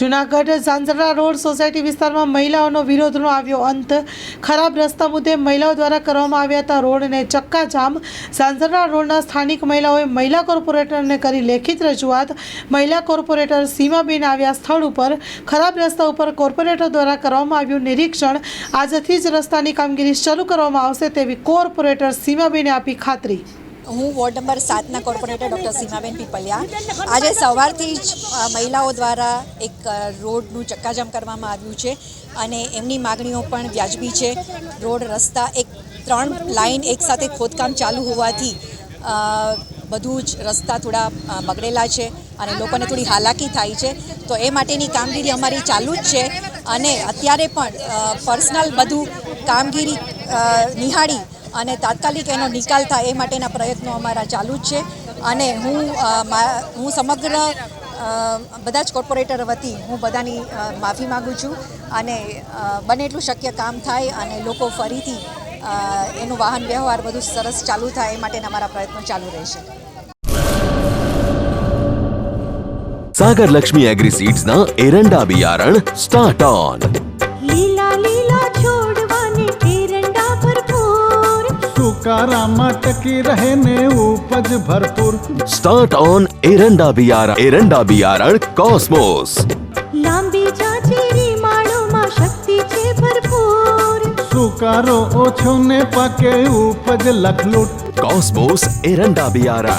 Junagadh ઝાંઝરા road society વિસ્તારમાં મહિલાઓનો વિરોધનો આવ્યો અંત. ખરાબ રસ્તા મુદ્દે મહિલાઓ દ્વારા કરવામાં આવ્યા હતા રોડને ચક્કાજામ. ઝાંઝરા રોડના સ્થાનિક મહિલાઓએ મહિલા કોર્પોરેટરને કરી લેખિત રજૂઆત. મહિલા કોર્પોરેટર સીમાબેન આવ્યા સ્થળ ઉપર. ખરાબ રસ્તા ઉપર કોર્પોરેટર દ્વારા કરવામાં આવ્યું નિરીક્ષણ. આજથી જ રસ્તાની કામગીરી શરૂ કરવામાં આવશે તેવી કોર્પોરેટર સીમાબેને આપી ખાતરી. હું વોર્ડ નંબર સાતના કોર્પોરેટર ડૉક્ટર સીમાબેન પીપલિયા. આજે સવારથી જ મહિલાઓ દ્વારા એક રોડનું ચક્કાજામ કરવામાં આવ્યું છે અને એમની માગણીઓ પણ વ્યાજબી છે. રોડ, રસ્તા એક, ત્રણ લાઇન એકસાથે ખોદકામ ચાલુ હોવાથી બધું જ રસ્તા થોડા બગડેલા છે અને લોકોને થોડી હાલાકી થાય છે. તો એ માટેની કામગીરી અમારી ચાલુ જ છે અને અત્યારે પણ પર્સનલ બધું કામગીરી નિહાળી અને તાત્કાલિક એનો નિકાલ થાય એ માટેના પ્રયત્નો અમારા ચાલુ જ છે. અને હું હું સમગ્ર બધા જ કોર્પોરેટર વતી હું બધાની માફી માગું છું અને બને એટલું શક્ય કામ થાય અને લોકો ફરીથી એનું વાહન વ્યવહાર બધું સરસ ચાલુ થાય એ માટેના મારા પ્રયત્નો ચાલુ રહેશે. સાગર લક્ષ્મી એગ્રીસીડ્સના એરંડા બિયારણ સ્ટાર્ટ ઓન. टकी रहने उपज भरपूर। स्टार्ट ऑन एरंडा बियारा एरंडा बियारा कॉस्मोस लांबी जाचेरी माळो मा शक्ति शक्तीचे भरपूर। सुकारो ओछो ने पके उपज लखलूट। कॉस्मोस एरंडा बियारा